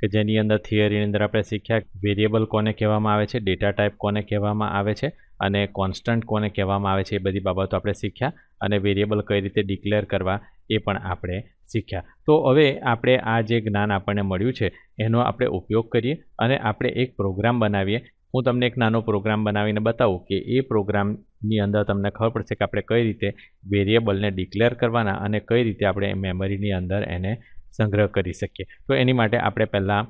કે જેની અંદર થિયરીની અંદર આપણે શીખ્યા વેરિયેબલ કોને કહેવામાં આવે છે, ડેટા ટાઈપ કોને કહેવામાં આવે છે અને કોન્સ્ટન્ટ કોને કહેવામાં આવે છે એ બધી બાબતો આપણે શીખ્યા અને વેરિયેબલ કઈ રીતે ડિક્લેર કરવા એ પણ આપણે શીખ્યા. તો હવે આપણે આ જે જ્ઞાન આપણને મળ્યું છે એનો આપણે ઉપયોગ કરીએ અને આપણે એક પ્રોગ્રામ બનાવીએ. હું તમને એક નાનો પ્રોગ્રામ બનાવીને બતાવું કે એ પ્રોગ્રામની અંદર તમને ખબર પડશે કે આપણે કઈ રીતે વેરિયેબલને ડિક્લેર કરવાના અને કઈ રીતે આપણે મેમરીની અંદર એને સંગ્રહ કરી શકીએ. તો એની માટે આપણે પહેલાં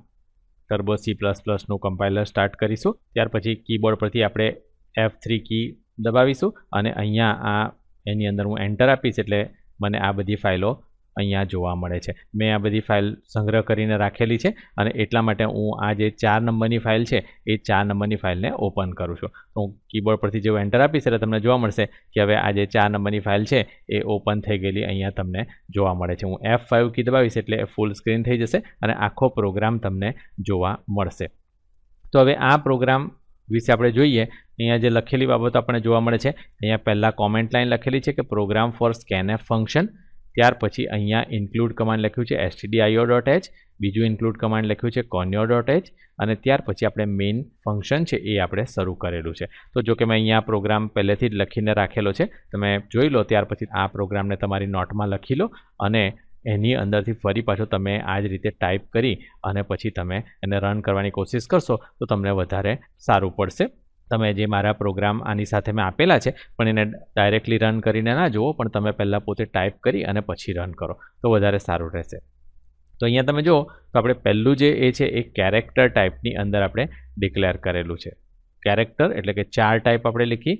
ટર્બો સી પ્લસ પ્લસનું કમ્પાઇલર સ્ટાર્ટ કરીશું. ત્યાર પછી કીબોર્ડ પરથી આપણે એફ થ્રી કી દબાવીશું. અને અહીંયા આ એની અંદર હું એન્ટર આપીશ એટલે મને આ બધી ફાઇલો અહીંયા જોવા મળે છે. મેં આ બધી ફાઇલ સંગ્રહ કરીને રાખેલી છે અને એટલા માટે હું આ જે ચાર નંબરની ફાઇલ છે એ ચાર નંબરની ફાઇલને ઓપન કરું છું. તો હું કીબોર્ડ પરથી જેવું એન્ટર આપીશ એટલે તમને જોવા મળશે કે હવે આ જે ચાર નંબરની ફાઇલ છે એ ઓપન થઈ ગયેલી અહીંયા તમને જોવા મળે છે. હું એફ ફાઇવ કી દબાવીશ એટલે ફૂલ સ્ક્રીન થઈ જશે અને આખો પ્રોગ્રામ તમને જોવા મળશે. તો હવે આ પ્રોગ્રામ વિશે આપણે જોઈએ. અહીંયા જે લખેલી બાબતો આપણને જોવા મળે છે. અહીંયા પહેલાં કોમેન્ટ લાઈન લખેલી છે કે પ્રોગ્રામ ફોર સ્કેનએફ ફંક્શન ત્યાર પછી અહીંયા ઇન્ક્લુડ કમાન્ડ લખ્યું છે એસટીડીઆઈઓ ડોટ એચ બીજું ઇન્ક્લુડ કમાન્ડ લખ્યું છે કોન્યો ડોટ એચ અને ત્યાર પછી આપણે મેઇન ફંક્શન છે એ આપણે શરૂ કરેલું છે. તો જો કે મેં અહીંયા પ્રોગ્રામ પહેલેથી જ લખીને રાખેલો છે, તમે જોઈ લો ત્યાર પછી આ પ્રોગ્રામને તમારી નોટમાં લખી લો અને એની અંદરથી ફરી પાછો તમે આ જ રીતે ટાઈપ કરી અને પછી તમે એને રન કરવાની કોશિશ કરશો તો તમને વધારે સારું પડશે. તમે જે મારા પ્રોગ્રામ આની સાથે મેં આપેલા છે, પણ એને ડાયરેક્ટલી રન કરીને ના જુઓ, પણ તમે પહેલાં પોતે ટાઈપ કરી અને પછી રન કરો. તો વધારે સારું રહેશે. તો અહીંયા તમે જુઓ, તો આપણે પહેલું જે એ છે, એ કેરેક્ટર ટાઈપની અંદર આપણે ડિક્લેર કરેલું છે. કેરેક્ટર એટલે કે ચાર ટાઈપ આપણે લખી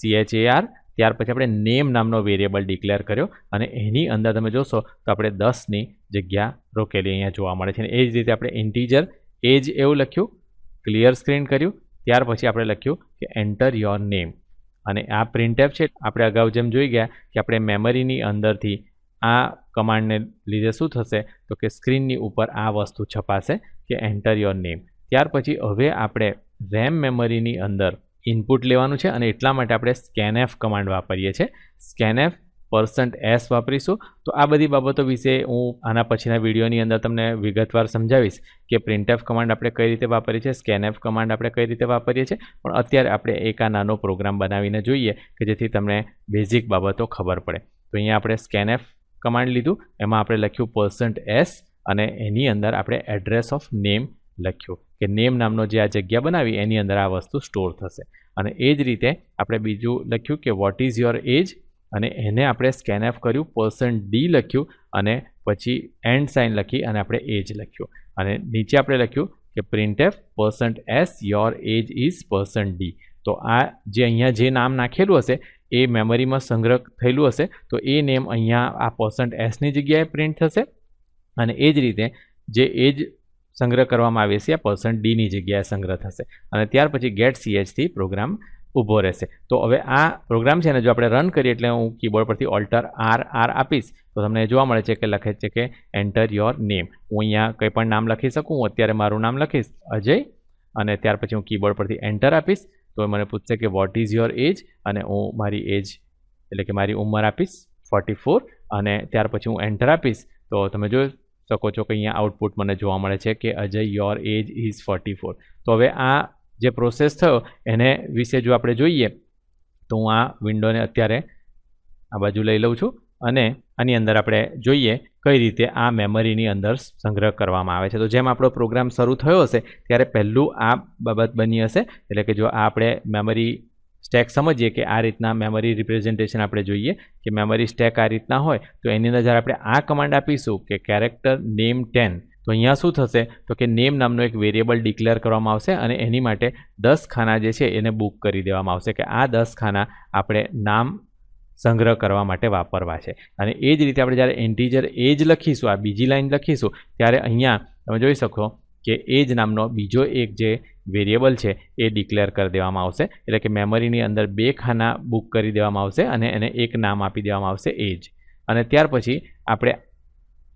સીએચએઆર ત્યાર પછી આપણે નેમ નામનો વેરિયેબલ ડિક્લેર કર્યો અને એની અંદર તમે જોશો, તો આપણે દસની જગ્યા રોકેલી અહીંયા જોવા મળે છે. અને એ જ રીતે આપણે ઇન્ટીજર એજ એવું લખ્યું ક્લિયર સ્ક્રીન કર્યું ત્યાર પછી આપણે લખ્યું કે એન્ટર યોર નેમ અને આ પ્રિન્ટેપ છે, આપણે અગાઉ જેમ જોઈ ગયા કે આપણે મેમરીની અંદરથી આ કમાન્ડને લીધે શું થશે? તો કે સ્ક્રીનની ઉપર આ વસ્તુ છપાશે કે એન્ટર યોર નેમ ત્યાર પછી હવે આપણે રેમ મેમરીની અંદર ઇનપુટ લેવાનું છે અને એટલા માટે આપણે સ્કેનએફ કમાન્ડ વાપરીએ છીએ. સ્કેનએફ પર્સન્ટ એસ વાપરીશું. તો આ બધી બાબતો વિશે હું આના પછીના વિડીયોની અંદર તમને વિગતવાર સમજાવીશ કે પ્રિન્ટએફ કમાન્ડ આપણે કઈ રીતે વાપરીએ છીએ સ્કેનએફ કમાન્ડ આપણે કઈ રીતે વાપરીએ છીએ. પણ અત્યારે આપણે એક આ નાનો પ્રોગ્રામ બનાવીને જોઈએ કે જેથી તમને બેઝિક બાબતો ખબર પડે. તો અહીંયા આપણે સ્કેનએફ કમાન્ડ લીધું. એમાં આપણે લખ્યું પર્સન્ટ એસ અને એની અંદર આપણે એડ્રેસ ઓફ નેમ લખ્યું. કે નેમ નામનો જે આ જગ્યા બનાવી, એની અંદર આ વસ્તુ સ્ટોર થશે. અને એ જ રીતે આપણે બીજું લખ્યું કે વોટ ઇઝ યોર એજ અને એને આપણે સ્કેન એફ કર્યું પર્સન્ટ ડી લખ્યું અને પછી એન્ડ સાઇન લખી અને આપણે એજ લખ્યું. અને નીચે આપણે લખ્યું કે print F percent S your age is percent D તો આ જે અહીંયા જે નામ નાખેલું હશે, એ મેમરીમાં સંગ્રહ થયેલું હશે, તો એ નેમ અહીંયા આ પર્સન્ટ એસની જગ્યાએ પ્રિન્ટ થશે. અને એ જ રીતે જે એજ સંગ્રહ કરવામાં આવે છે, આ પર્સન્ટ ડીની જગ્યાએ સંગ્રહ થશે. અને ત્યાર પછી ગેટ સીએચથી પ્રોગ્રામ ઊભો રહેશે. તો હવે આ પ્રોગ્રામ છે ને, જો આપણે રન કરીએ એટલે હું કીબોર્ડ પરથી ઓલ્ટર આર આર આપીશ, તો તમને જોવા મળે છે કે લખે છે કે એન્ટર યોર નેમ હું અહીંયા કંઈ પણ નામ લખી શકું, હું અત્યારે મારું નામ લખીશ, અજય, અને ત્યાર પછી હું કીબોર્ડ પરથી એન્ટર આપીશ. તો મને પૂછશે કે વોટ ઇઝ યોર એજ અને હું મારી એજ એટલે કે મારી ઉંમર આપીશ ફોર્ટી ફોર અને ત્યાર પછી હું એન્ટર આપીશ. તો તમે જોઈ શકો છો કે અહીંયા આઉટપુટ મને જોવા મળે છે કે Ajay your age is forty four તો હવે આ જે પ્રોસેસ થયો, એને વિશે જો આપણે જોઈએ, તો હું આ વિન્ડોને અત્યારે આ બાજુ લઈ લઉં છું અને આની અંદર આપણે જોઈએ કઈ રીતે આ મેમરીની અંદર સંગ્રહ કરવામાં આવે છે. તો જેમ આપણો પ્રોગ્રામ શરૂ થયો હશે, ત્યારે પહેલું આ બાબત બની હશે. એટલે કે જો આ આપણે મેમરી સ્ટેક સમજીએ કે આ રીતના મેમરી રિપ્રેઝન્ટેશન આપણે જોઈએ, કે મેમરી સ્ટેક આ રીતના હોય, તો એની અંદર જ્યારે આપણે આ કમાન્ડ આપીશું કે કેરેક્ટર નેમ ટેન તો અહીંયા શું થશે? તો કે નેમ નામનો એક વેરિયેબલ ડિક્લેર કરવામાં આવશે અને એની માટે દસ ખાના જે છે એને બુક કરી દેવામાં આવશે કે આ દસ ખાના આપણે નામ સંગ્રહ કરવા માટે વાપરવા છે. અને એ જ રીતે આપણે જ્યારે ઇન્ટીજર એજ લખીશું, આ બીજી લાઈન લખીશું, ત્યારે અહીંયા તમે જોઈ શકો કે એજ નામનો બીજો એક જે વેરિયેબલ છે એ ડિક્લેર કરી દેવામાં આવશે. એટલે કે મેમરીની અંદર બે ખાના બુક કરી દેવામાં આવશે અને એને એક નામ આપી દેવામાં આવશે એજ અને ત્યાર પછી આપણે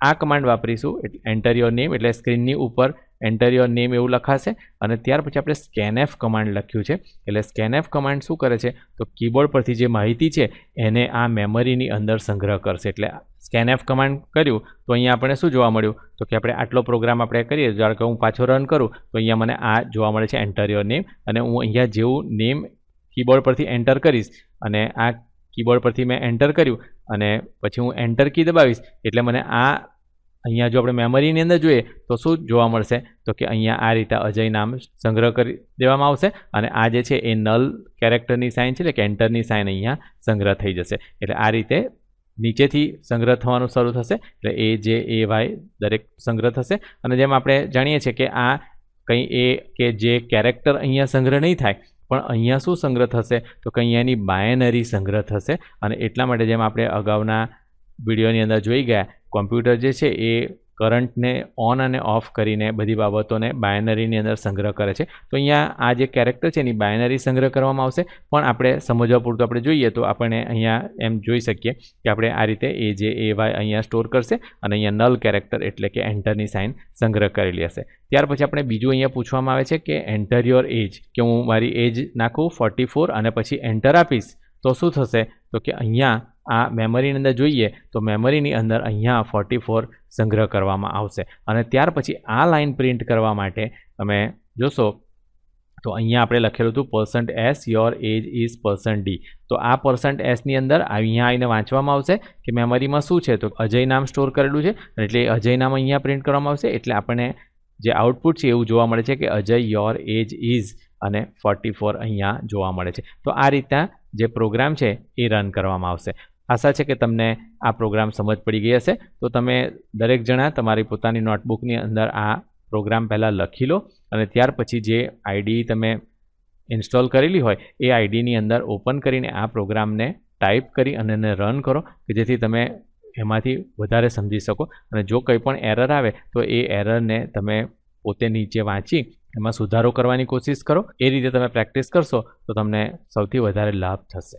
આ કમાન્ડ વાપરીશું, એટલે એન્ટર યોર નેમ એટલે સ્ક્રીનની ઉપર એન્ટર યોર નેમ એવું લખાશે, અને ત્યાર પછી આપણે સ્કેનએફ કમાન્ડ લખ્યું છે. એટલે સ્કેનએફ કમાન્ડ શું કરે છે? તો કીબોર્ડ પરથી જે માહિતી છે, એને આ મેમરીની અંદર સંગ્રહ કરશે. એટલે સ્કેનએફ કમાન્ડ કર્યું, તો અહીંયા આપણે શું જોવા મળ્યું? તો કે આપણે આટલો પ્રોગ્રામ આપણે કરીએ જ્યારે કે હું પાછો રન કરું, તો અહીંયા મને આ જોવા મળે છે એન્ટર યોર નેમ અને હું અહીંયા જેવું નેમ કીબોર્ડ પરથી એન્ટર કરીશ, અને આ કીબોર્ડ પરથી મેં એન્ટર કર્યું અને પછી હું એન્ટર કી દબાવીશ. એટલે મને આ અહીંયા જો આપણે મેમરીની અંદર જોઈએ, તો શું જોવા મળશે? તો કે અહીંયા આ રીતે અજય નામ સંગ્રહ કરી દેવામાં આવશે અને આ જે છે એ નલ કેરેક્ટરની સાઇન છે, એટલે કે એન્ટરની સાઇન અહીંયા સંગ્રહ થઈ જશે. એટલે આ રીતે નીચેથી સંગ્રહ થવાનું શરૂ થશે. એટલે એ જે એ વાય દરેક સંગ્રહ થશે. અને જેમ આપણે જાણીએ છીએ કે આ કંઈ એ કે જે કેરેક્ટર અહીંયા સંગ્રહ નહીં થાય પણ અહીંયા શું સંગ્રહ થશે? તો કે અહીંયાની બાયનરી સંગ્રહ થશે અને એટલા માટે જેમ આપણે અગાઉના વિડીયોની અંદર જોઈ ગયા, કોમ્પ્યુટર જે છે એ કરંટને ઓન અને ઓફ કરીને બધી બાબતોને બાયનરીની અંદર સંગ્રહ કરે છે. તો અહીંયા આ જે કેરેક્ટર છે એની બાયનરી સંગ્રહ કરવામાં આવશે. પણ આપણે સમજવા પૂરતું આપણે જોઈએ તો આપણે અહીંયા એમ જોઈ શકીએ કે આપણે આ રીતે એ જે એ વાય અહીંયા સ્ટોર કરશે અને અહીંયા નલ કેરેક્ટર એટલે કે એન્ટરની સાઇન સંગ્રહ કરેલી હશે. ત્યાર પછી આપણે બીજું અહીંયા પૂછવામાં આવે છે કે એન્ટર યોર એજ કે હું મારી એજ નાખું ફોર્ટી ફોર અને પછી એન્ટર આપીશ, તો શું થશે? તો કે અહીંયા આ મેમરીની અંદર જોઈએ તો મેમરીની અંદર અહીંયા ફોર્ટી ફોર સંગ્રહ કરવામાં આવશે. અને ત્યાર પછી આ લાઈન પ્રિન્ટ કરવા માટે તમે જોશો તો અહીંયા આપણે લખેલું હતું percent S your age is percent D તો આ પર્સન્ટ એસની અંદર અહીંયા આવીને વાંચવામાં આવશે કે મેમરીમાં શું છે? તો અજય નામ સ્ટોર કરેલું છે એટલે અજય નામ અહીંયા પ્રિન્ટ કરવામાં આવશે. એટલે આપણને જે આઉટપુટ છે એવું જોવા મળે છે કે અજય યોર એજ ઇઝ અને ફોર્ટી ફોર અહીંયા જોવા મળે છે. તો આ રીતના જે પ્રોગ્રામ છે એ રન કરવામાં આવશે. આશા છે કે તમને આ પ્રોગ્રામ સમજ પડી ગઈ હશે. તો તમે દરેક જણા તમારી પોતાની નોટબુકની અંદર આ પ્રોગ્રામ પહેલાં લખી લો અને ત્યાર પછી જે આઈડી તમે ઇન્સ્ટોલ કરેલી હોય એ આઈડીની અંદર ઓપન કરીને આ પ્રોગ્રામને ટાઈપ કરી અને એને રન કરો કે જેથી તમે એમાંથી વધારે સમજી શકો. અને જો કંઈ પણ એરર આવે તો એ એરરને તમે પોતે નીચે વાંચી એમાં સુધારો કરવાની કોશિશ કરો. એ રીતે તમે પ્રેક્ટિસ કરશો તો તમને સૌથી વધારે લાભ થશે.